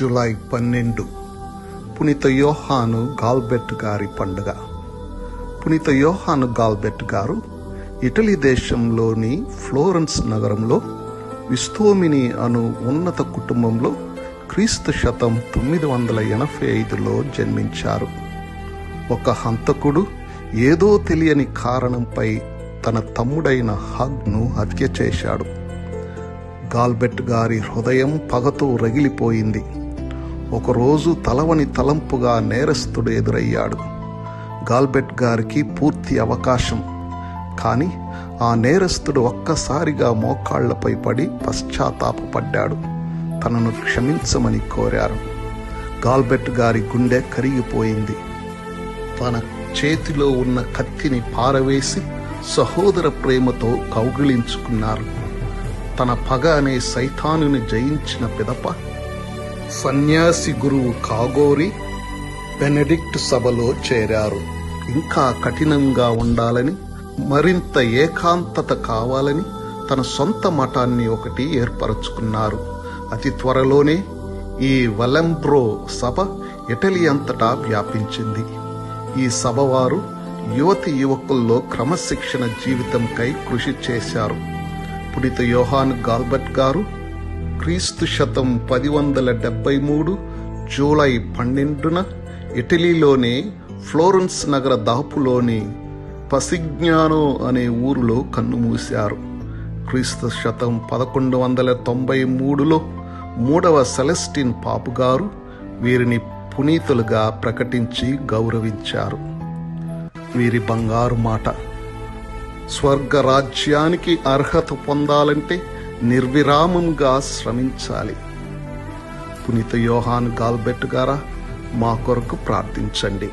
July పన్నెండు. పునీత యోహాను గాల్బెట్ గారి పండుగ. పునీత యోహాను గాల్బెట్ గారు ఇటలీ దేశంలోని ఫ్లోరెన్స్ నగరంలో విస్తోమిని అను ఉన్నత కుటుంబంలో క్రీస్తు శతం తొమ్మిది వందల ఎనభై ఐదులో జన్మించారు. ఒక హంతకుడు ఏదో తెలియని కారణంపై తన తమ్ముడైన హగ్ను హత్య చేశాడు. గాల్బెట్ గారి హృదయం పగతో రగిలిపోయింది. ఒకరోజు తలవని తలంపుగా నేరస్తుడు ఎదురయ్యాడు. గాల్బెట్ గారికి పూర్తి అవకాశం. కానీ ఆ నేరస్తుడు ఒక్కసారిగా మోకాళ్ళపై పడి పశ్చాత్తాపపడ్డాడు. తనను క్షమించమని కోరారు. గాల్బెట్ గారి గుండె కరిగిపోయింది. తన చేతిలో ఉన్న కత్తిని పారవేసి సహోదర ప్రేమతో కౌగిలించుకున్నారు. తన పగ అనే సైతానుని జయించిన పిదప సన్యాసి గురువు కాగోరి బెనెడిక్ట్ సభలో చేరారు. ఇంకా కఠినంగా ఉండాలని మరింత ఏకాంతత కావాలని తన సొంత మఠాన్ని ఒకటి ఏర్పరచుకున్నారు. అతి త్వరలోనే ఈ వలంబ్రో సభ ఇటలీ అంతటా వ్యాపించింది. ఈ సభ వారు యువతి యువకుల్లో క్రమశిక్షణ జీవితంకై కృషి చేశారు. పుడిత యోహాన్ గాల్బర్ట్ గారు క్రీస్తు శతం పది వందల డెబ్బై మూడు జూలై పన్నెండున ఇటలీలోని ఫ్లోరెన్స్ నగర దాపులోని పసిజ్ఞానో అనే ఊరిలో కన్నుమూశారు క్రీస్తు శతం పదకొండు వందల తొంభై మూడులో మూడవ సెలెస్టిన్ పాపు గారు వీరిని పునీతులుగా ప్రకటించి గౌరవించారు. వీరి బంగారు మాట స్వర్గ రాజ్యానికి అర్హత పొందాలంటే నిర్విరామంగా శ్రమించాలి. పునీత యోహాన్ గాల్బెట్ గారా మా కొరకు ప్రార్థించండి.